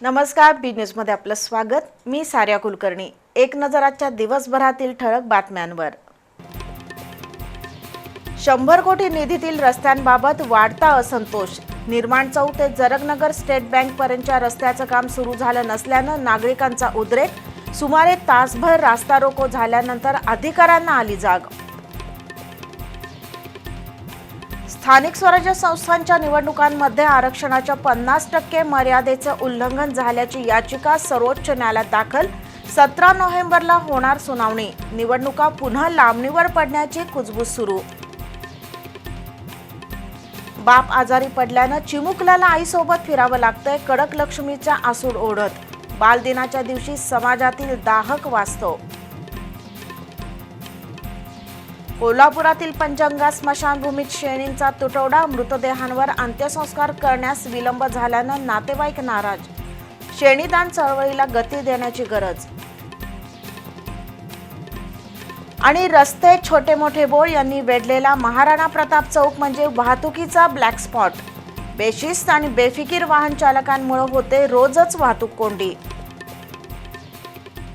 नमस्कार बी न्यूजमध्ये आपलं स्वागत. मी सार्या कुलकर्णी. एक नजराच्या दिवसभरातील ठळक बातम्यांवर. शंभर कोटी निधीतील रस्त्यांबाबत वाढता असंतोष. निर्माण चौक ते जरगनगर स्टेट बँक पर्यंतच्या रस्त्याचं काम सुरू झालं नसल्यानं नागरिकांचा उद्रेक. सुमारे तासभर रास्ता रोको झाल्यानंतर अधिकाऱ्यांना आली जाग. स्थानिक स्वराज्य संस्थांच्या निवडणुकांमध्ये आरक्षणाच्या पन्नास टक्के मर्यादेचं उल्लंघन झाल्याची याचिका सर्वोच्च न्यायालयात दाखल. सतरा नोव्हेंबरला होणार सुनावणी. निवडणुका पुन्हा लांबणीवर पडण्याची कुजबूज सुरू. बाप आजारी पडल्यानं चिमुकल्याला आईसोबत फिरावं लागतंय कडक लक्ष्मीच्या आसूड ओढत. बालदिनाच्या दिवशी समाजातील दाहक वास्तव कोल्हापुरातील पंचंगा स्मशानभूमीत श्रेणींचा तुटवडा मृतदेहांवर अंत्यसंस्कार करण्यास विलंब झाल्यानं नातेवाईक नाराज. श्रेणीदान चळवळीला गती देण्याची गरज. आणि रस्ते छोटे मोठे बोळ यांनी वेढलेला महाराणा प्रताप चौक म्हणजे वाहतुकीचा ब्लॅक स्पॉट बेशिस्त आणि बेफिकीर वाहन चालकांमुळे होते रोजच वाहतूक कोंडी.